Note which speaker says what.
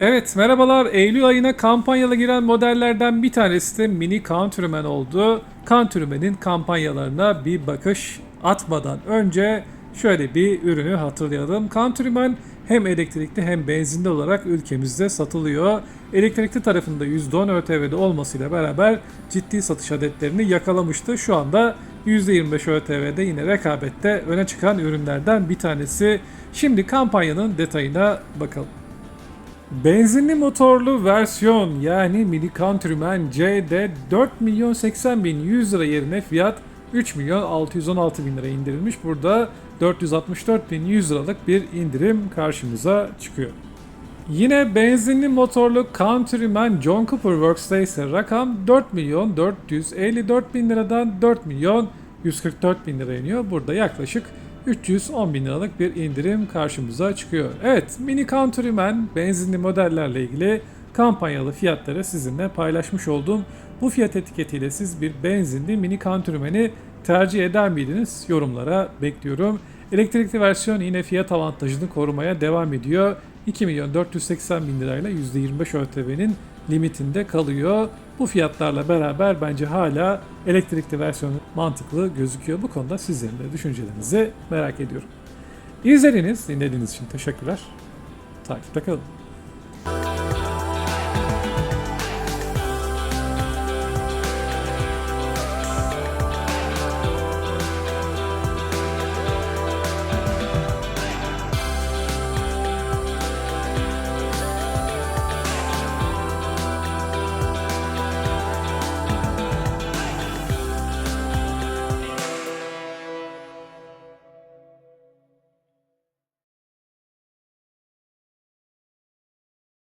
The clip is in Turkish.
Speaker 1: Evet merhabalar. Eylül ayına kampanyalı giren modellerden bir tanesi de Mini Countryman oldu. Countryman'in kampanyalarına bir bakış atmadan önce şöyle bir ürünü hatırlayalım. Countryman hem elektrikli hem benzinli olarak ülkemizde satılıyor. Elektrikli tarafında %10 ÖTV'de olmasıyla beraber ciddi satış adetlerini yakalamıştı. Şu anda %25 ÖTV'de yine rekabette öne çıkan ürünlerden bir tanesi. Şimdi kampanyanın detayına bakalım. Benzinli motorlu versiyon yani Mini Countryman C'de 4 milyon 80 bin 100 lira yerine fiyat 3 milyon 616 bin lira indirilmiş. Burada 464 bin 100 liralık bir indirim karşımıza çıkıyor. Yine benzinli motorlu Countryman John Cooper Works'ta ise rakam 4 milyon 454 bin liradan 4 milyon 144 bin lira iniyor. Burada yaklaşık 310 bin liralık bir indirim karşımıza çıkıyor. Evet Mini Countryman benzinli modellerle ilgili kampanyalı fiyatları sizinle paylaşmış oldum. Bu fiyat etiketiyle siz bir benzinli Mini Countryman'i tercih eder miydiniz? Yorumlara bekliyorum. Elektrikli versiyon yine fiyat avantajını korumaya devam ediyor. 2 milyon 480 bin lirayla %25 ÖTV'nin limitinde kalıyor. Bu fiyatlarla beraber bence hala elektrikli versiyonu mantıklı gözüküyor. Bu konuda sizlerin de düşüncelerinizi merak ediyorum. İzlediğiniz, dinlediğiniz için teşekkürler. Takipte kalın.